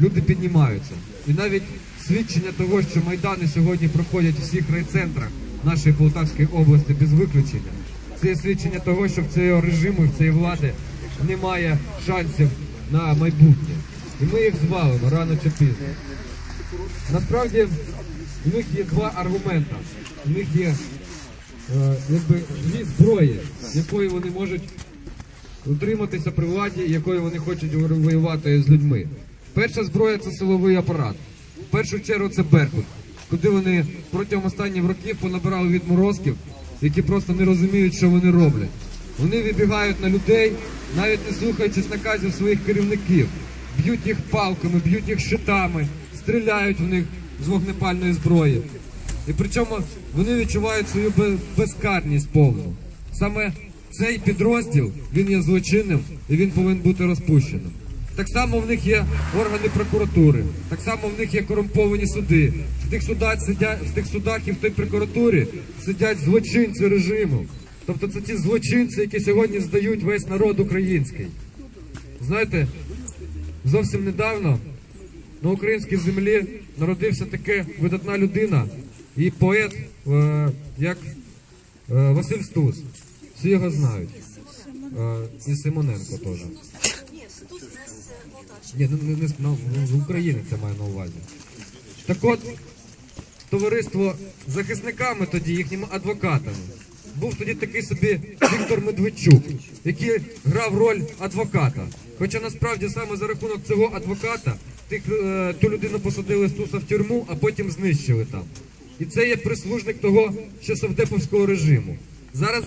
люди піднімаються. І навіть свідчення того, що майдани сьогодні проходять у всіх райцентрах нашої Полтавської області без виключення. Це є свідчення того, що в цього режиму, в цієї влади немає шансів на майбутнє. І ми їх звалимо рано чи пізно. Насправді у них є два аргументи. У них є е, якби дві зброї, якої вони можуть утриматися при владі, якою вони хочуть воювати з людьми. Перша зброя це силовий апарат. В першу чергу це Беркут, куди вони протягом останніх років понабирали відморозків, які просто не розуміють, що вони роблять. Вони вибігають на людей, навіть не слухаючись наказів своїх керівників, б'ють їх палками, б'ють їх щитами, стріляють в них з вогнепальної зброї. І причому вони відчувають свою безкарність повну. Саме цей підрозділ він є злочинним і він повинен бути розпущеним. Так само в них є органи прокуратури, так само в них є корумповані суди. В тих судах сидять в тих судах і в тій прокуратурі сидять злочинці режиму. Тобто це ті злочинці, які сьогодні здають весь народ український. Знаєте, зовсім недавно на українській землі народився таке видатна людина і поет, е, як е, Василь Стус. Всі його знають. Е, і Симоненко теж. Ні, ну, не, не, ну, з України це маю на увазі. Так от, товариство захисниками тоді, їхніми адвокатами. Був тоді такий собі Віктор Медведчук, який грав роль адвоката. Хоча насправді саме за рахунок цього адвоката тих, е, ту людину посадили Стуса в тюрму, а потім знищили там. І це є прислужник того ще режиму. Зараз